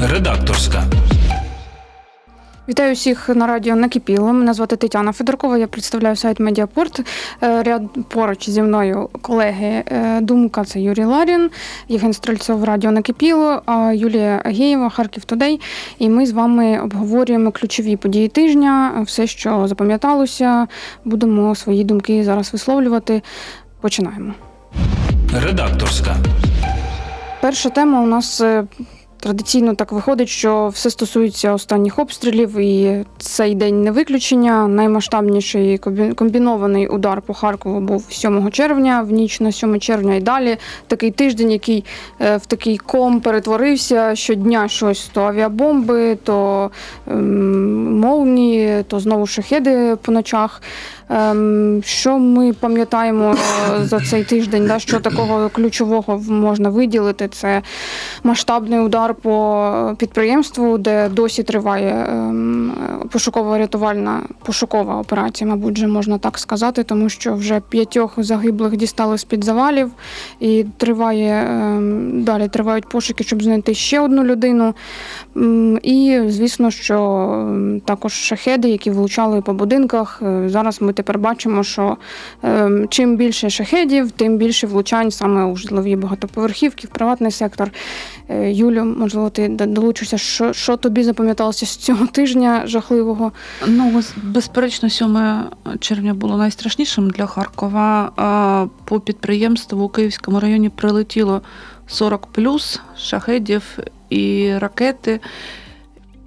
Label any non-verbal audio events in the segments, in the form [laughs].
Редакторська. Вітаю всіх на радіо Накипіло. Мене звати Тетяна Федоркова. Я представляю сайт Медіапорт. Е, Ряд поруч зі мною колеги е, Думка це Юрій Ларін, Євген Стрельцов, Радіо Накипіло, Юлія Агієва, Харків Тудей. І ми з вами обговорюємо ключові події тижня, все, що запам'яталося. Будемо свої думки зараз висловлювати. Починаємо. Редакторська. Перша тема у нас е, традиційно так виходить, що все стосується останніх обстрілів, і цей день не виключення. Наймасштабніший комбі- комбінований удар по Харкову був 7 червня, в ніч на 7 червня і далі. Такий тиждень, який е, в такий ком перетворився щодня щось то авіабомби, то ем, молнії, то знову шахеди по ночах. Ем, що ми пам'ятаємо е, за цей тиждень? Да, що такого ключового можна виділити? Це масштабний удар по підприємству, де досі триває ем, пошуково-рятувальна пошукова операція, мабуть, вже можна так сказати, тому що вже п'ятьох загиблих дістали з-під завалів, і триває ем, далі тривають пошуки, щоб знайти ще одну людину. І звісно, що також шахеди, які влучали по будинках. Е, Зараз ми тепер бачимо, що ем, чим більше шахедів, тим більше влучань саме у житлові багатоповерхівки, в приватний сектор. Е, Юлю, можливо, ти долучишся. Що, що тобі запам'яталося з цього тижня жахливого? Ну, безперечно, 7 червня було найстрашнішим для Харкова. По підприємству у Київському районі прилетіло 40 плюс шахедів і ракети.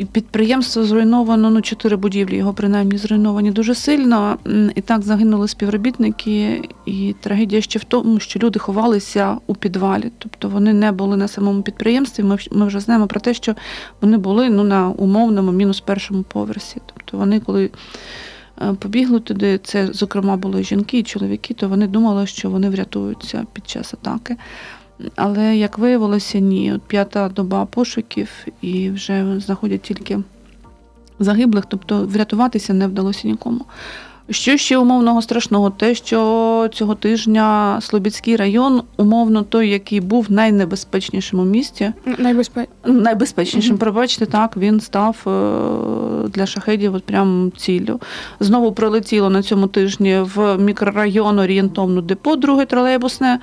Підприємство зруйновано, ну, чотири будівлі його принаймні зруйновані дуже сильно. І так загинули співробітники. І трагедія ще в тому, що люди ховалися у підвалі. Тобто вони не були на самому підприємстві. Ми, ми вже знаємо про те, що вони були ну, на умовному мінус першому поверсі. Тобто вони, коли е, побігли туди, це, зокрема, були жінки і чоловіки, то вони думали, що вони врятуються під час атаки. Але як виявилося, ні, от п'ята доба пошуків і вже знаходять тільки загиблих, тобто врятуватися не вдалося нікому. Що ще умовного страшного? Те, що цього тижня Слобідський район, умовно той, який був найнебезпечнішим у місті, Найбезпе... найбезпечнішим, Мгм. пробачте, так, він став е, для шахедів от прям ціллю. Знову прилетіло на цьому тижні в мікрорайон орієнтовно депо, друге тролейбусне,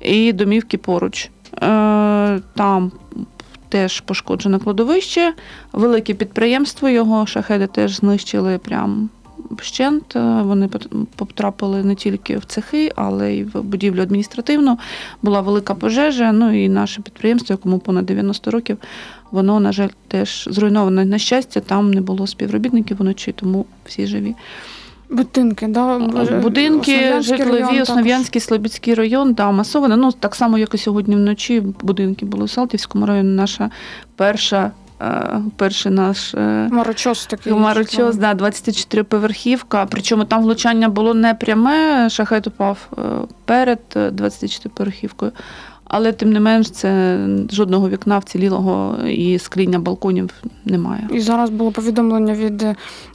і домівки поруч. Е, Там теж пошкоджене кладовище, велике підприємство його шахеди теж знищили прям. Вщент Е, вони пот- потрапили не тільки в цехи, але й в будівлю адміністративну. Була велика пожежа. Ну і наше підприємство, якому понад 90 років, воно, на жаль, теж зруйноване. На щастя, там не було співробітників вночі, тому всі живі. Будинки, да? Будинки, Основ'янський житлові, район. Основ'янський, Слобідський район, да, масовано. Ну, так само, як і сьогодні вночі, будинки були в Салтівському районі. Наша перша, е, перший наш. Марочос Хмарочос такий. Марочос, да, 24 поверхівка. Причому там влучання було не пряме, шахет упав е, перед 24 поверхівкою. Але тим не менш, це жодного вікна вцілілого і скління балконів немає. І зараз було повідомлення від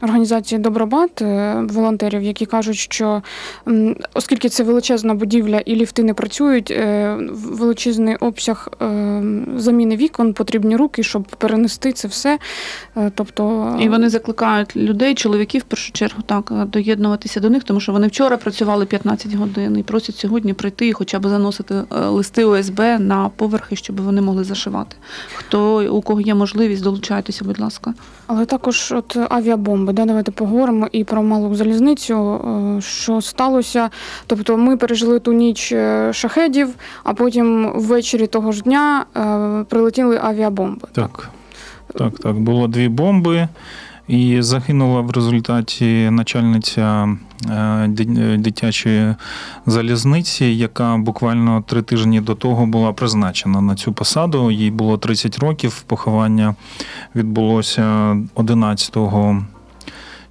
організації Добробат е, волонтерів, які кажуть, що оскільки це величезна будівля і ліфти не працюють, е, величезний обсяг е, заміни вікон, потрібні руки, щоб перенести це все. Тобто І вони закликають людей, чоловіків в першу чергу, так доєднуватися до них, тому що вони вчора працювали 15 годин і просять сьогодні прийти і хоча б заносити листи ОСБ на поверхи, щоб вони могли зашивати. Хто у кого є можливість, долучайтеся, будь ласка. Але також от авіабомби, да, давайте поговоримо і про малу залізницю, е, що сталося. Тобто ми пережили ту ніч е, шахедів, а потім ввечері того ж дня е, прилетіли авіабомби. Так, так, так. Було дві бомби, і загинула в результаті начальниця е, дитячої залізниці, яка буквально три тижні до того була призначена на цю посаду. Їй було 30 років. Поховання відбулося 11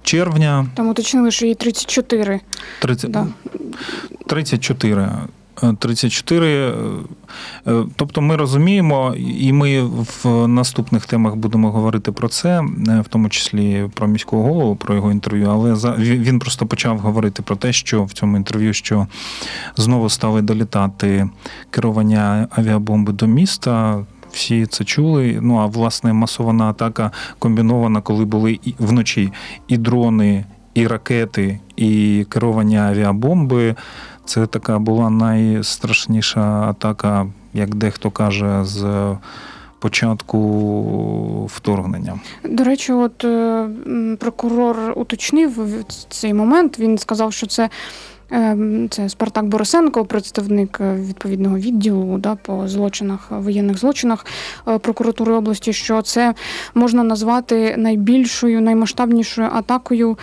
червня. Там уточнили, що їй 34. 30, Да. 34. Е, 34. е, е, Тобто ми розуміємо, і ми в наступних темах будемо говорити про це, е, в тому числі про міського голову, про його інтерв'ю. Але він просто почав говорити про те, що в цьому інтерв'ю що знову стали долітати керування авіабомби до міста. всі це чули. Ну а власне масована атака комбінована, коли були і вночі і дрони, і ракети, і керовані авіабомби. Це така була найстрашніша атака, як дехто каже, з початку вторгнення. До речі, от е, прокурор уточнив цей момент. Він сказав, що це. е, Це Спартак Борисенко, представник е, відповідного відділу да, по злочинах, воєнних злочинах прокуратури області, що це можна назвати найбільшою, наймасштабнішою атакою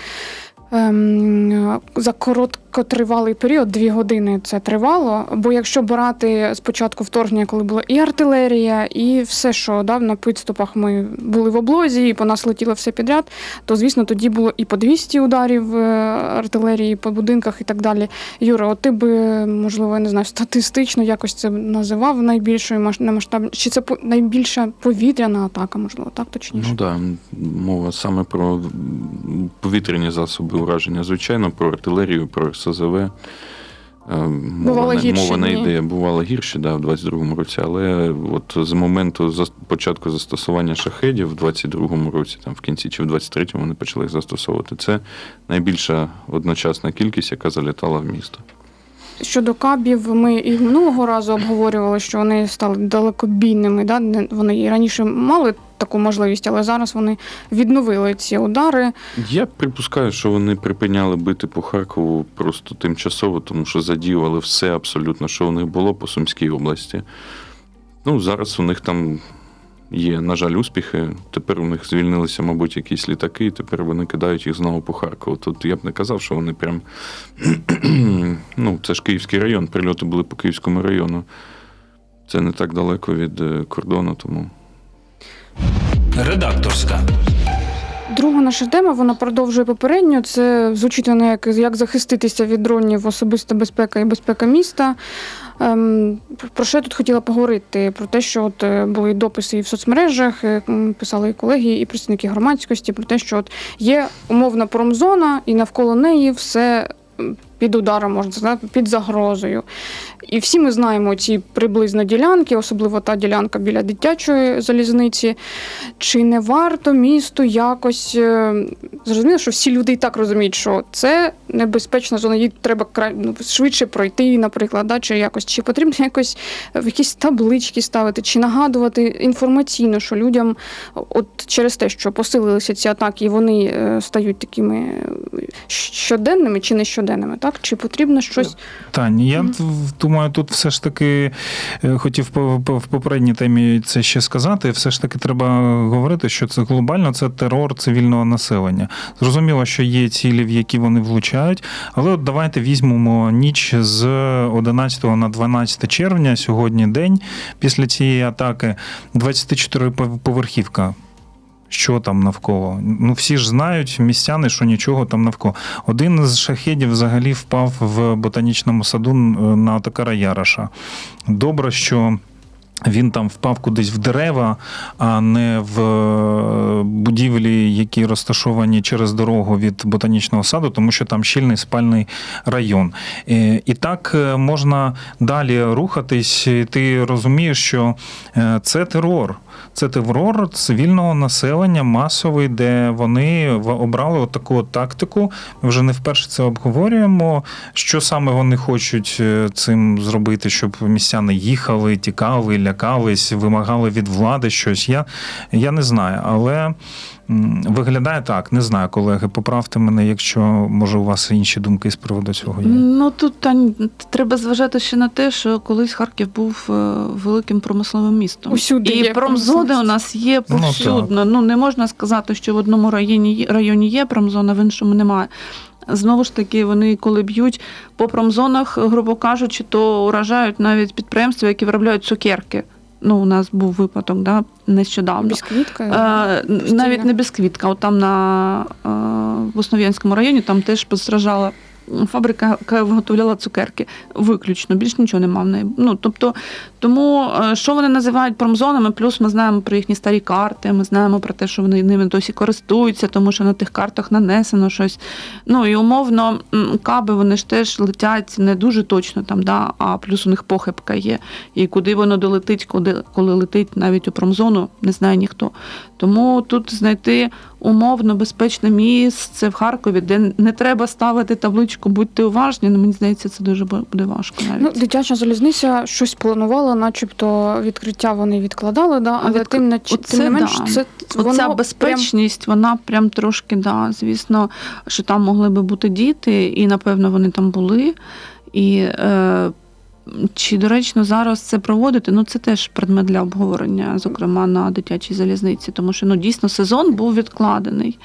за короткотривалий період, дві години це тривало. Бо якщо брати спочатку вторгнення, коли була і артилерія, і все, що да, на підступах ми були в облозі, і по нас летіло все підряд, то звісно тоді було і по 200 ударів е, артилерії по будинках і так далі. Юра, от ти би, можливо, я не знаю, статистично якось це називав найбільшою наймасштаб... Чи це найбільша повітряна атака, можливо, так точніше? Ну так, мова саме про повітряні засоби ураження, звичайно, про артилерію, про СЗВ. Е, Мова, не, гірші мова не йде, бувало гірше, да, в 22-му році, але от з моменту початку застосування шахедів в 22-му році, там в кінці чи в 23-му вони почали їх застосовувати. Це найбільша одночасна кількість, яка залітала в місто. Щодо кабів, ми і минулого разу обговорювали, що вони стали далекобійними. Да? Вони і раніше мали таку можливість, але зараз вони відновили ці удари. Я припускаю, що вони припиняли бити по Харкову просто тимчасово, тому що задіювали все абсолютно, що у них було по Сумській області. Ну, зараз у них там є, на жаль, успіхи. Тепер у них звільнилися, мабуть, якісь літаки, і тепер вони кидають їх знову по Харкову. Тут я б не казав, що вони прям. [clears throat] ну, це ж Київський район, прильоти були по Київському району. Це не так далеко від е, кордону, тому. Редакторська. Друга наша тема вона продовжує попередню. Це звучить вона як, як захиститися від дронів, особиста безпека і безпека міста. Ем, про що я тут хотіла поговорити? Про те, що от е, були дописи і в соцмережах, е, писали і колеги, і представники громадськості про те, що от є умовна промзона, і навколо неї все під ударом, можна сказати, під загрозою. І всі ми знаємо ці приблизно ділянки, особливо та ділянка біля дитячої залізниці. Чи не варто місту якось е, зрозуміло, що всі люди і так розуміють, що це небезпечна зона, їй треба ну, швидше пройти, наприклад, да, чи якось чи потрібно якось в якісь таблички ставити, чи нагадувати інформаційно, що людям, от через те, що посилилися ці атаки, і вони е, стають такими е, щоденними чи не щоденними, так? Чи потрібно щось Тань, я Мгм. в- думаю, тут все ж таки е, хотів в попередній темі це ще сказати. Все ж таки треба говорити, що це глобально це терор цивільного населення. Зрозуміло, що є цілі, в які вони влучають, але от давайте візьмемо ніч з 11 на 12 червня, сьогодні день після цієї атаки, 24 поверхівка. Що там навколо? Ну всі ж знають містяни, що нічого там навколо. Один з шахедів взагалі впав в ботанічному саду е, на Атакара Яраша. Добре, що. Він там впав кудись в дерева, а не в е, будівлі, які розташовані через дорогу від ботанічного саду, тому що там щільний спальний район. Е, І так е, можна далі рухатись. Ти розумієш, що це терор. Це терор цивільного населення масовий, де вони обрали таку тактику. Ми вже не вперше це обговорюємо. Що саме вони хочуть цим зробити, щоб містяни їхали, тікали, лякались, вимагали від влади щось. Я, я не знаю, але. Виглядає так, не знаю, колеги. Поправте мене, якщо може у вас інші думки з приводу цього є. Ну тут Тань, треба зважати ще на те, що колись Харків був е, великим промисловим містом. Усюди і промзони у нас є Ну, повсюдно. Ну, не можна сказати, що в одному районі районі є промзона, в іншому немає. Знову ж таки, вони коли б'ють по промзонах, грубо кажучи, то уражають навіть підприємства, які виробляють цукерки. Ну, у нас був випадок, да, нещодавно. бісквітка? Е, навіть не бісквітка, от там на е, в Основ'янському районі там теж постраждала фабрика, яка виготовляла цукерки. Виключно, більш нічого нема в неї. Ну, тобто, тому е, що вони називають промзонами, плюс ми знаємо про їхні старі карти, ми знаємо про те, що вони ними досі користуються, тому що на тих картах нанесено щось. Ну і умовно, каби вони ж теж летять не дуже точно там, да, а плюс у них похибка є. І куди воно долетить, куди, коли летить навіть у промзону, не знає ніхто. Тому тут знайти умовно безпечне місце в Харкові, де не треба ставити табличку Будьте уважні. Ну, мені здається, це дуже буде важко навіть. Ну, дитяча залізниця щось планувала, начебто відкриття вони відкладали, да, але Відк- тим не, Оце тим не менш, да. це Оця воно прям безпечність, вона прям трошки, да, звісно, що там могли би бути діти, і напевно вони там були. І е, чи доречно зараз це проводити? Ну, це теж предмет для обговорення, зокрема на дитячій залізниці, тому що ну, дійсно сезон був відкладений.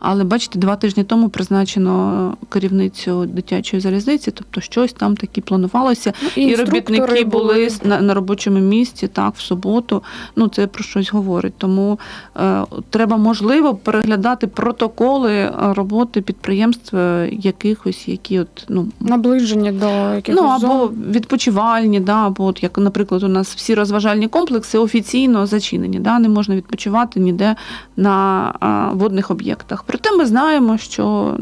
Але бачите, два тижні тому призначено керівницю дитячої залізниці, тобто щось там таке планувалося. ну, І, робітники були на, на робочому місці, так, в суботу. Ну, це про щось говорить. Тому е, треба, можливо, переглядати протоколи роботи підприємств е, якихось, які от, ну, наближені до якихось Ну, або зон. відпочивальні, да, або от як, наприклад, у нас всі розважальні комплекси офіційно зачинені, да, не можна відпочивати ніде на водних об'єктах. Проте ми знаємо, що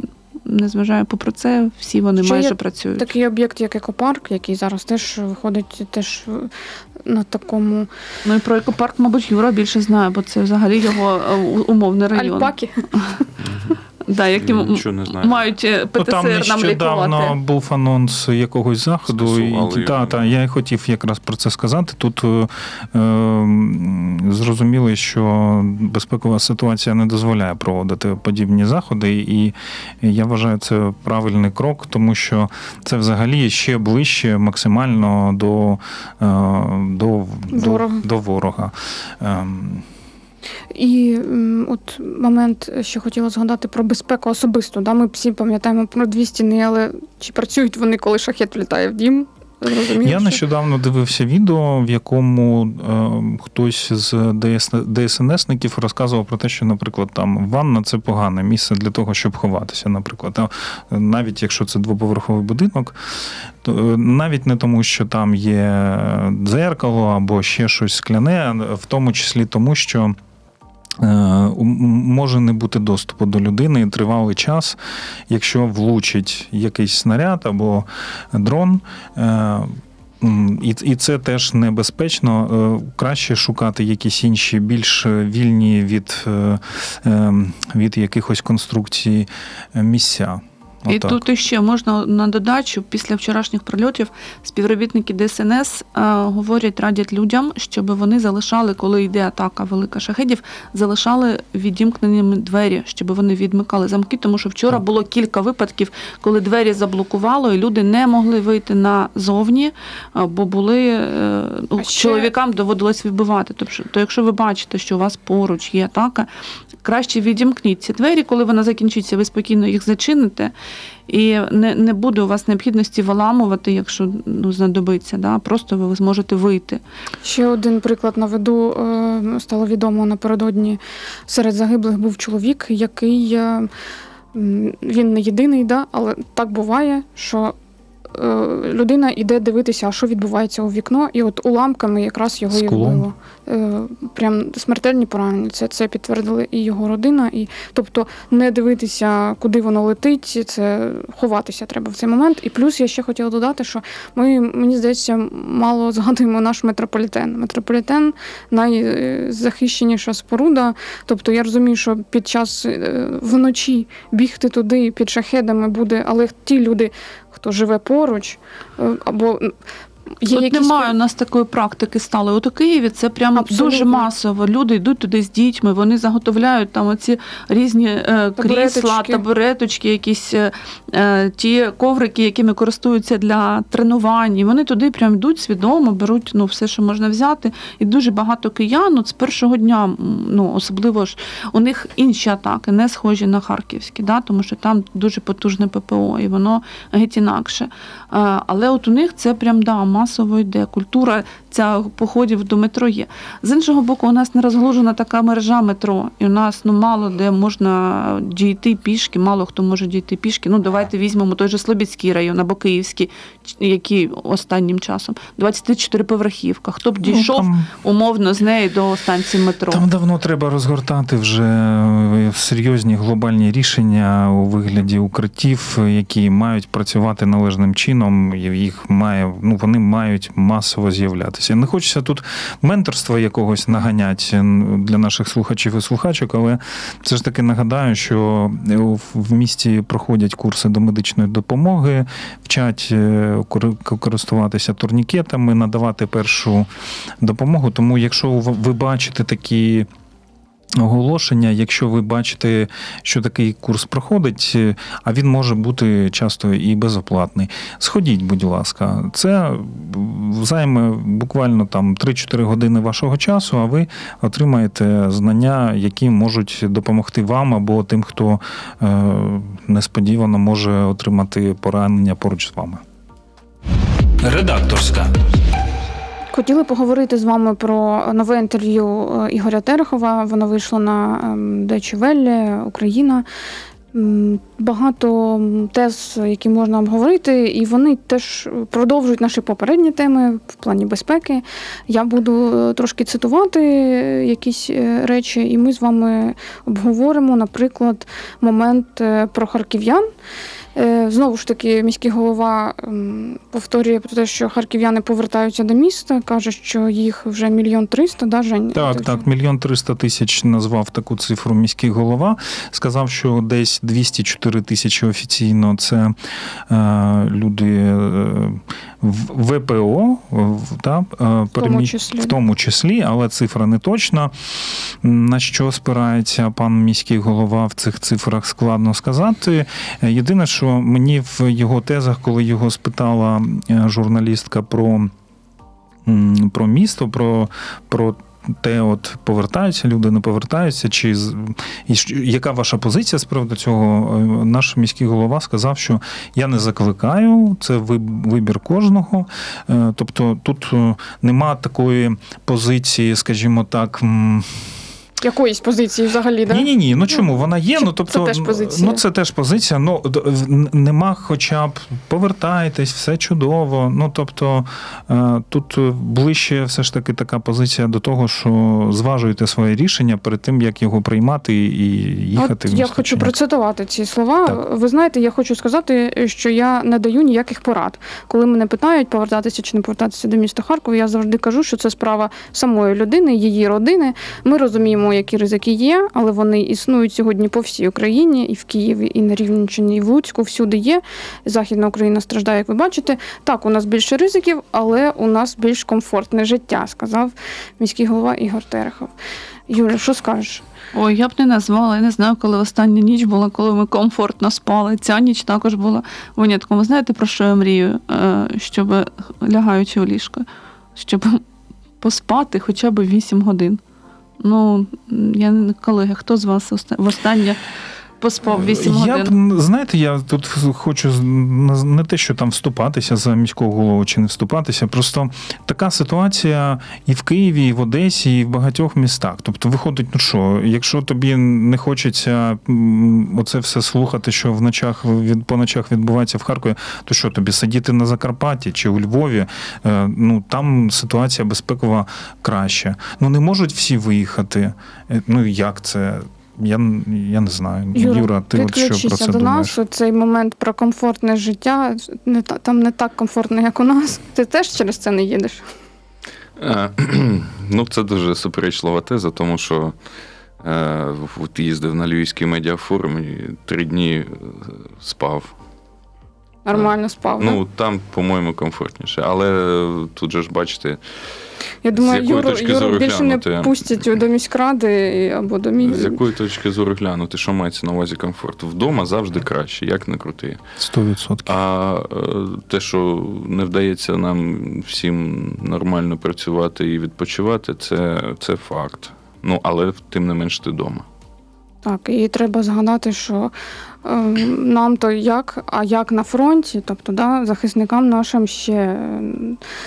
незважаю попри це, всі вони Ще майже є працюють. Такий об'єкт, як екопарк, який зараз теж виходить теж на такому Ну і про екопарк, мабуть, Юра більше знає, бо це взагалі його е, умовний район. альпаки. [laughs] Да, які нічого не знаю. мають е, Ну, ПТСР там нам нещодавно лікувати. був анонс якогось заходу. Скасували І, та, та, я і хотів якраз про це сказати. Тут е, е, зрозуміли, що безпекова ситуація не дозволяє проводити подібні заходи, і я вважаю це правильний крок, тому що це взагалі ще ближче максимально до, е, до, Ворога. до, до ворога. Ем, І от момент ще хотіла згадати про безпеку особисту. Да? Ми всі пам'ятаємо про дві стіни, але чи працюють вони, коли шахет влітає в дім? Зрозуміло, Я що- нещодавно дивився відео, в якому е, хтось з ДС, ДСНСників розказував про те, що, наприклад, там ванна це погане місце для того, щоб ховатися. Наприклад, А, е, навіть якщо це двоповерховий будинок, то е, навіть не тому, що там є дзеркало або ще щось скляне, а в тому числі тому, що. Е, Може не бути доступу до людини тривалий час, якщо влучить якийсь снаряд або дрон. е, І, і це теж небезпечно. Е, Краще шукати якісь інші, більш вільні від, е, е, від якихось конструкцій місця. І Отак. тут іще можна на додачу, після вчорашніх прильотів співробітники ДСНС е, говорять, радять людям, щоб вони залишали, коли йде атака велика шахедів, залишали відімкненими двері, щоб вони відмикали замки, тому що вчора Так. було кілька випадків, коли двері заблокувало, і люди не могли вийти назовні, е, бо були е, ну, ще- чоловікам доводилось вибивати. Тобто, то якщо ви бачите, що у вас поруч є атака, краще відімкніть ці двері, коли вона закінчиться, ви спокійно їх зачините. І не, не буде у вас необхідності виламувати, якщо ну, знадобиться. Да? Просто ви зможете вийти. Ще один приклад наведу. Е, Стало відомо напередодні серед загиблих був чоловік, який е, він не єдиний, да, але так буває, що людина йде дивитися, а що відбувається у вікно, і от уламками якраз його і вбило. Е, Прям смертельні поранення. Це, це підтвердили і його родина. І, тобто не дивитися, куди воно летить, це ховатися треба в цей момент. І плюс я ще хотіла додати, що ми, мені здається, мало згадуємо наш метрополітен. Метрополітен найзахищеніша споруда. Тобто я розумію, що під час е, вночі бігти туди під шахедами буде, але ті люди, хто живе поруч, е, або є Тут якісь немає у нас такої практики стали. От у Києві це прям Абсолютно. дуже масово. Люди йдуть туди з дітьми, вони заготовляють там оці різні е, крісла, Табуреточки. табуреточки, якісь е, е, ті коврики, якими користуються для тренувань. І вони туди прям йдуть свідомо, беруть ну, все, що можна взяти. І дуже багато киян от з першого дня, ну особливо ж у них інші атаки, не схожі на харківські, да, тому що там дуже потужне ППО, і воно геть інакше. Е, Але от у них це прям да, масово йде. Культура ця походів до метро є. З іншого боку, у нас не розглужена така мережа метро, і у нас ну мало де можна дійти пішки, мало хто може дійти пішки. Ну давайте візьмемо той же Слобідський район або Київський, який останнім часом 24 поверхівка. Хто б дійшов Ну, там- умовно з неї до станції метро? Там давно треба розгортати вже е, серйозні глобальні рішення у вигляді укриттів, які мають працювати належним чином. Їх має, ну вони мають масово з'являтися. Не хочеться тут менторства якогось наганять для наших слухачів і слухачок, але все ж таки нагадаю, що в місті проходять курси до медичної допомоги, вчать е, користуватися турнікетами, надавати першу допомогу. Тому, якщо ви бачите такі. Оголошення, якщо ви бачите, що такий курс проходить, е, а він може бути часто і безоплатний. Сходіть, будь ласка, це займе буквально там 3-4 години вашого часу, а ви отримаєте знання, які можуть допомогти вам або тим, хто е, несподівано може отримати поранення поруч з вами. Редакторська. Хотіли поговорити з вами про нове інтерв'ю е, Ігоря Терехова. Воно вийшло на ем, Deutsche Україна. Багато тез, які можна обговорити, і вони теж продовжують наші попередні теми в плані безпеки. Я буду е, трошки цитувати е, якісь речі, і ми з вами обговоримо, наприклад, момент про харків'ян. Е, Знову ж таки, міський голова повторює про те, що харків'яни повертаються до міста, каже, що їх вже мільйон триста, да, Жень? Так, так, мільйон триста тисяч назвав таку цифру міський голова. Сказав, що десь 204 тисячі офіційно це е, люди е, в ВПО, в, та, е, перемі- числі. в тому числі, але цифра не точна. На що спирається пан міський голова в цих цифрах, складно сказати. Єдине, що мені в його тезах, коли його спитала е, журналістка про, про місто, про, про те, от повертаються люди, не повертаються, чи і що- яка ваша позиція з приводу цього? Е, Наш міський голова сказав, що я не закликаю, це вибір кожного. Е, Тобто тут нема такої позиції, скажімо так. Якоїсь позиції взагалі, да? ні, ні, ні. Ну чому вона є? Чи Ну тобто, це теж позиція? ну це теж позиція. Ну нема, хоча б повертайтесь, все чудово. Ну тобто е, тут ближче все ж таки така позиція до того, що зважуєте своє рішення перед тим, як його приймати і їхати От в я хочу процитувати ці слова. Так. Ви знаєте, я хочу сказати, що я не даю ніяких порад. Коли мене питають повертатися чи не повертатися до міста Харкова, я завжди кажу, що це справа самої людини, її родини. Ми розуміємо, які ризики є, але вони існують сьогодні по всій Україні, і в Києві, і на Рівненщині, і в Луцьку. Всюди є. Західна Україна страждає, як ви бачите. Так, у нас більше ризиків, але у нас більш комфортне життя, сказав міський голова Ігор Терехов. Юля, що скажеш? Ой, я б не назвала. Я не знаю, коли остання ніч була, коли ми комфортно спали. Ця ніч також була винятком. Ви знаєте, про що я мрію? Е, Щоб лягаючи у ліжко, щоб поспати хоча б 8 годин. Ну, я колеги, хто з вас оста- востаннє поспав 8 я годин? б, знаєте, я тут хочу не те, що там вступатися за міського голову чи не вступатися. Просто така ситуація і в Києві, і в Одесі, і в багатьох містах. Тобто, виходить, ну що, якщо тобі не хочеться оце все слухати, що в ночах від по ночах відбувається в Харкові, то що тобі сидіти на Закарпатті чи у Львові? Е, Ну там ситуація безпекова краща. Ну не можуть всі виїхати. Е, Ну як це? Я, я не знаю. Юра, ти от що про це до думаєш? нас. Цей момент про комфортне життя не там не так комфортно, як у нас. Ти теж через це не їдеш. Е, [clears throat] Ну, це дуже суперечлива теза, тому що е, от їздив на Львівський медіафорум і три дні е, спав. Нормально спав. да? Ну, там, по-моєму, комфортніше. Але тут же ж бачите, Я думаю, Юру, Юру більше не пустять до міськради або до мі... з якої точки зору глянути, що мається на увазі комфорт. Вдома завжди краще, як не крути. 100%. А е, те, що не вдається нам всім нормально працювати і відпочивати, це, це факт. Ну, але тим не менш ти вдома. Так, і треба згадати, що е, нам то як, а як на фронті, тобто да, захисникам нашим ще е,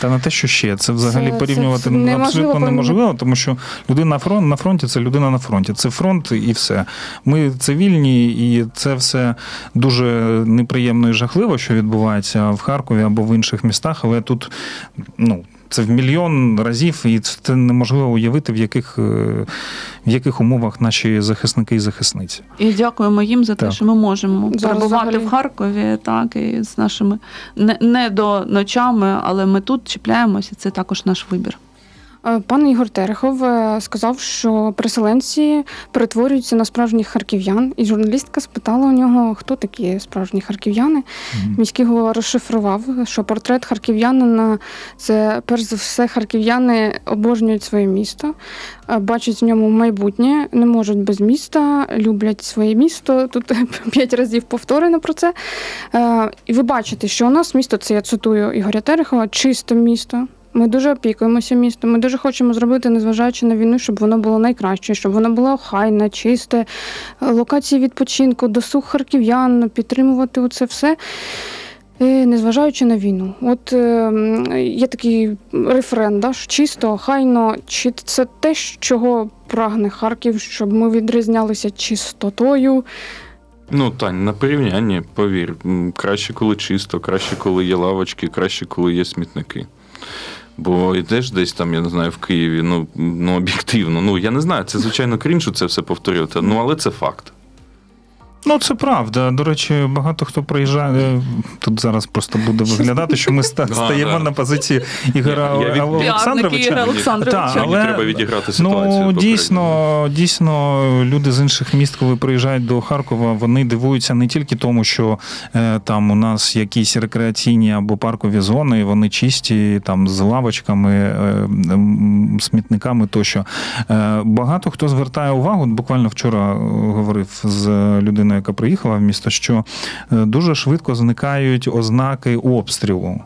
Та не те, що ще це взагалі Це- порівнювати це неможливо абсолютно неможливо, тому що людина фронт на фронті це людина на фронті. Це фронт і все. Ми цивільні, і це все дуже неприємно і жахливо, що відбувається в Харкові або в інших містах, але тут ну. Це в мільйон разів, і це неможливо уявити, в яких, е, в яких умовах наші захисники і захисниці. І дякуємо їм за те, Так. що ми можемо Зараз перебувати взагалі- в Харкові, так, і з нашими не, не до ночами, але ми тут чіпляємося, це також наш вибір. Е, Пан Ігор Терехов е, сказав, що переселенці перетворюються на справжніх харків'ян, і журналістка спитала у нього, хто такі справжні харків'яни. Міський голова розшифрував, що портрет харків'янина це перш за все харків'яни обожнюють своє місто, е, бачать в ньому майбутнє, не можуть без міста, люблять своє місто. Тут [laughs] п'ять разів повторено про це. І ви бачите, що у нас місто, це я цитую Ігоря Терехова, чисте місто. Ми дуже опікуємося містом. Ми дуже хочемо зробити, незважаючи на війну, щоб воно було найкраще, щоб воно було охайне, чисте, локації відпочинку, досуг харків'ян, підтримувати оце все. е, Незважаючи на війну, от е, є такий рефрен, да, чисто, охайно, чи це те, чого прагне Харків, щоб ми відрізнялися чистотою. Ну, Тань, на порівнянні, повір, краще, коли чисто, краще, коли є лавочки, краще, коли є смітники. Бо йдеш десь там, я не знаю, в Києві, ну, ну об'єктивно. Ну, я не знаю, це звичайно крінжу це все повторювати, ну але це факт. Ну, це правда. До речі, багато хто приїжджає. е, Тут зараз просто буде виглядати, що ми ста- [laughs] стаємо на позиції Ігора Я- я від- Олександровича. Олександровича. Так, Мені але- треба відіграти ситуацію. Ну, дійсно, дійсно, люди з інших міст, коли приїжджають до Харкова, вони дивуються не тільки тому, що е, там у нас якісь рекреаційні або паркові зони, вони чисті, там з лавочками, е, м, смітниками тощо. Е, багато хто звертає увагу, буквально вчора е, говорив з людиною, яка приїхала в місто, що е, дуже швидко зникають ознаки обстрілу.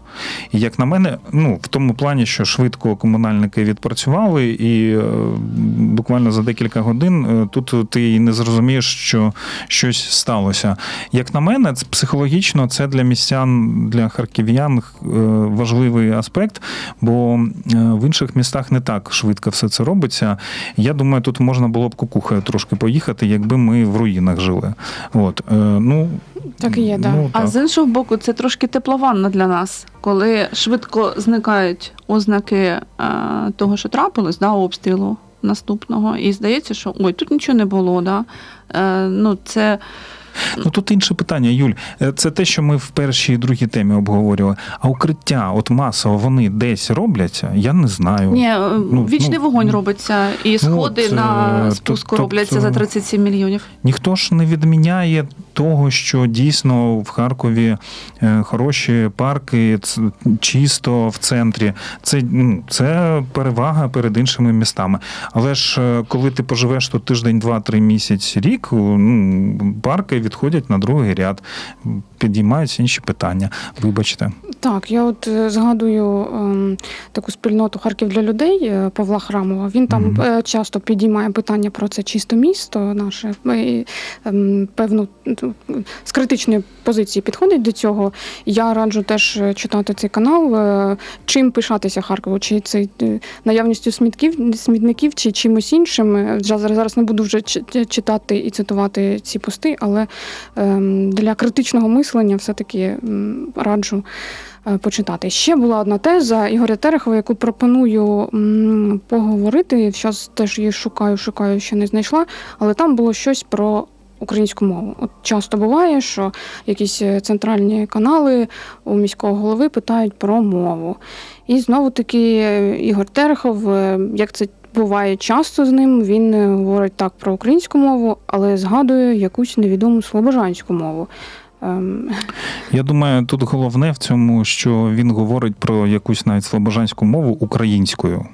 І як на мене, ну в тому плані, що швидко комунальники відпрацювали, і е, буквально за декілька годин е, тут ти і не зрозумієш, що щось сталося. Як на мене, це психологічно це для містян, для харків'ян важливий аспект, бо в інших містах не так швидко все це робиться. Я думаю, тут можна було б кукухою трошки поїхати, якби ми в руїнах жили. От е, ну Так і є, да. ну, А з іншого боку, це трошки теплованна для нас, коли швидко зникають ознаки е, того, що трапилось, да, обстрілу наступного, і здається, що ой, тут нічого не було. Да? Е, ну, це Ну тут інше питання, Юль. Е, Це те, що ми в першій і другій темі обговорювали. А укриття, от масово, вони десь робляться, я не знаю. ні, е, ну, вічний ну, вогонь робиться, і сходи от, е, на тоб- спуску тобто- робляться за 37 мільйонів. Ніхто ж не відміняє того, що дійсно в Харкові е, хороші парки, чисто в центрі. Це, ну, це перевага перед іншими містами. Але ж е, коли ти поживеш тут тиждень, два, три місяць, рік, ну, парки відходять на другий ряд, підіймаються інші питання. Вибачте. Так, я от е, згадую ем, таку спільноту Харків для людей е, Павла Храмова. Він там Мгм. е, часто підіймає питання про це чисте місто наше. І, ем, певну з критичної позиції підходить до цього. Я раджу теж читати цей канал. Чим пишатися Харкову, чи це наявністю смітків, смітників, чи чимось іншим. Зараз зараз не буду вже чи- читати і цитувати ці пости, але для критичного мислення все-таки раджу е, почитати. Ще була одна теза Ігоря Терехова, яку пропоную поговорити. Зараз теж її шукаю, шукаю, ще не знайшла, але там було щось про. Українську мову. От часто буває, що якісь е, центральні канали у міського голови питають про мову. І знову таки е, Ігор Терехов, як це буває часто з ним, він е, говорить так про українську мову, але згадує якусь невідому слобожанську мову. Ем, Я думаю, тут головне в цьому, що він говорить про якусь навіть слобожанську мову українською.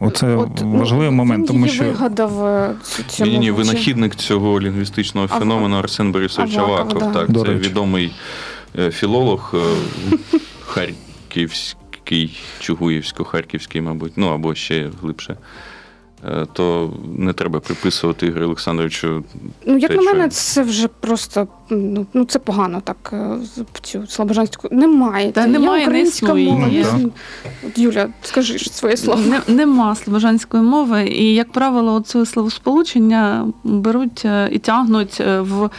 Оце От, ну, важливий момент, він тому що вигадав е, цю, Ні, ні, винахідник цього лінгвістичного феномену Арсен Борисович Аваков, Аваков. да. Так, До це речі. відомий е, філолог е, [laughs] харківський, чугуївсько-харківський, мабуть, ну або ще глибше. Е, то не треба приписувати Ігорю Олександровичу. Ну, як Те, на що- мене, це вже просто ну, ну це погано так. е, з- Цю слабожанську немає. Та немає, не українська існує, мова. ні. Ну, От, Юля, скажи своє слово. Не, нема слобожанської мови, і, як правило, оце словосполучення беруть е, і тягнуть в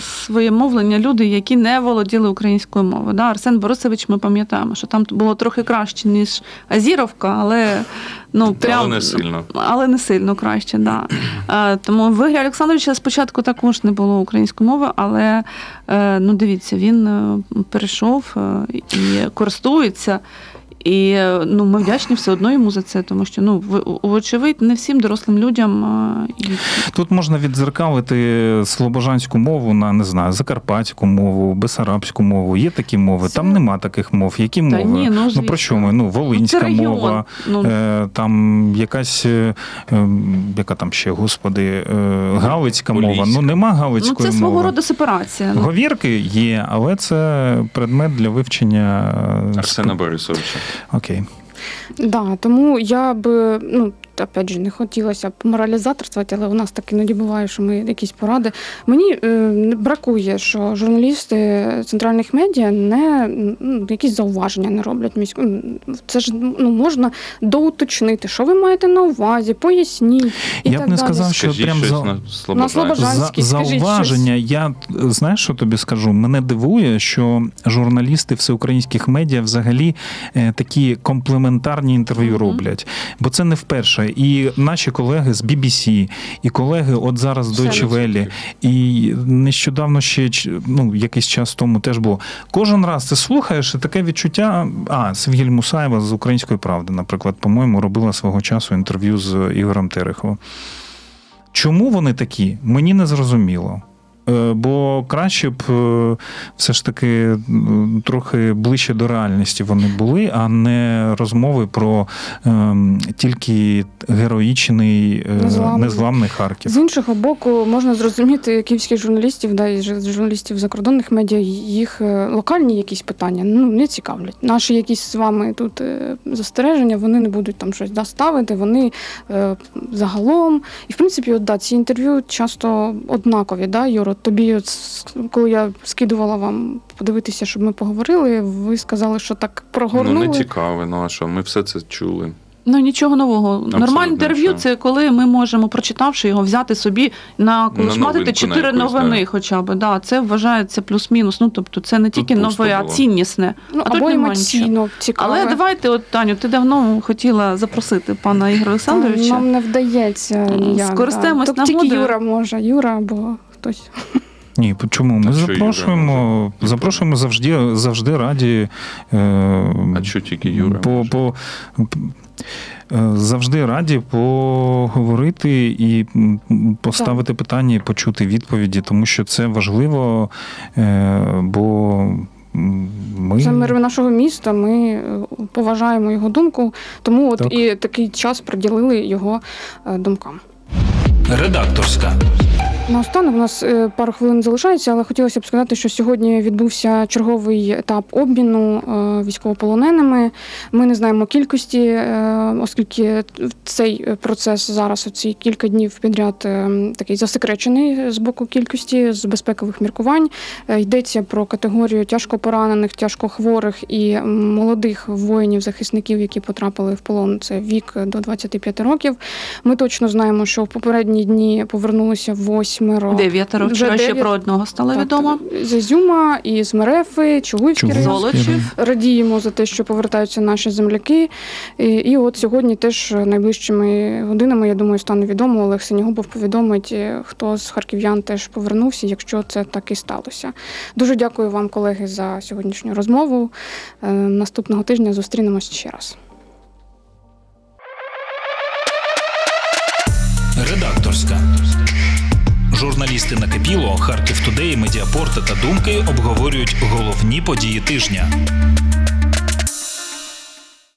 своє мовлення люди, які не володіли українською мовою. Да? Арсен Борисович, ми пам'ятаємо, що там було трохи краще, ніж Азіровка, але ну прям Але не сильно. але не сильно краще. Да. [clears throat] Е, Тому в Ігоря Олександровича спочатку також не було української мови, але е, ну дивіться, він е, перейшов і користується. І е, ну, ми вдячні все одно йому за це, тому що ну, вочевидь, не всім дорослим людям е, Тут можна відзеркалити слобожанську мову на не знаю, закарпатську мову, бесарабську мову. Є такі мови. Це- Там нема таких мов. Які Та мови? ні, ну, звісно. про що ми? Ну, Ну, волинська регіон. мова. Ну, Е, там якась, е, е, яка там ще, господи, е, галицька мова. Ну нема ну галицької це свого мови. роду сепарація. Ну, Говірки є, але це предмет для вивчення Арсена Борисовича. Окей. Да, тому я б, ну, опять же, не хотілося б моралізаторствувати, але у нас так іноді буває, що ми якісь поради. Мені е, бракує, що журналісти центральних медіа не ну, якісь зауваження не роблять міську. Це ж ну, можна доуточнити, що ви маєте на увазі, поясніть. І Я б не далі. сказав, що Скажіть прям щось за- на Слобожанській. За, зауваження. Я е, знаєш, що тобі скажу? Мене дивує, що журналісти всеукраїнських медіа взагалі е, такі комплементарні інтерв'ю Мгм. роблять. Бо це не вперше. І наші колеги з BBC, і колеги, от зараз з Deutsche Welle, і нещодавно ще ну, якийсь час тому теж було. Кожен раз ти слухаєш, і таке відчуття. А, Свігіль Мусаєва з Української правди, наприклад, по-моєму, робила свого часу інтерв'ю з Ігорем Тереховим. Чому вони такі? Мені не зрозуміло. Е, Бо краще б е, все ж таки трохи ближче до реальності вони були, а не розмови про ем, тільки героїчний е, Незламний. незламний Харків. З іншого боку, можна зрозуміти київських журналістів, да, і журналістів закордонних медіа, їх локальні якісь питання ну, не цікавлять. Наші якісь з вами тут застереження, вони не будуть там щось да, ставити, вони е, загалом. І в принципі, от, да, ці інтерв'ю часто однакові. Да, Юро, тобі, коли я скидувала вам подивитися, щоб ми поговорили, ви сказали, що так Ну, не цікаве, ну а що, ми все це чули. Ну нічого нового. Нормальне інтерв'ю це коли ми можемо, прочитавши його, взяти собі на колошматити чотири новини, да. хоча б. Да, це вважається плюс-мінус. Ну тобто, це не тільки нове, а ціннісне. ну, а або нема емоційно цікаво. Але давайте, от Таню, ти давно хотіла запросити пана Ігоря Олександровича. Нам не вдається скористаємось да. Тут тільки. Юра може, Юра або хтось. Ні, чому? Ми А що Юра запрошуємо, запрошуємо завжди, завжди раді. Е, А що тільки Юра? по, по, е, завжди раді поговорити і поставити питання, і почути відповіді, тому що це важливо, е, бо ми. Це мир нашого міста. Ми е, поважаємо його думку, тому от Так. і такий час приділили його думкам. Редакторська. Наостанок у нас е, пару хвилин залишається, але хотілося б сказати, що сьогодні відбувся черговий етап обміну е, військовополоненими. Ми не знаємо кількості, е, оскільки цей процес зараз, оці кілька днів підряд, такий засекречений з боку кількості з безпекових міркувань. Йдеться про категорію тяжко поранених, тяжко хворих і молодих воїнів-захисників, які потрапили в полон. Це вік до 25 років. Ми точно знаємо, що в попередні дні повернулися повернулося восьмеро. Дев'ятеро. Вже Вчора ще про одного стало Так, відомо. З Ізюма, і з Мерефи, Чугуївський Чугуївський. Золочів. Радіємо за те, що повертаються наші земляки. І, і от сьогодні теж найближчими годинами, я думаю, стане відомо. Олег Синігубов повідомить, е, хто з харків'ян теж повернувся, якщо це так і сталося. Дуже дякую вам, колеги, за сьогоднішню розмову. Е, Наступного тижня зустрінемось ще раз. Журналісти накипіло, Харків Тудей, Медіапорта та Думки обговорюють головні події тижня.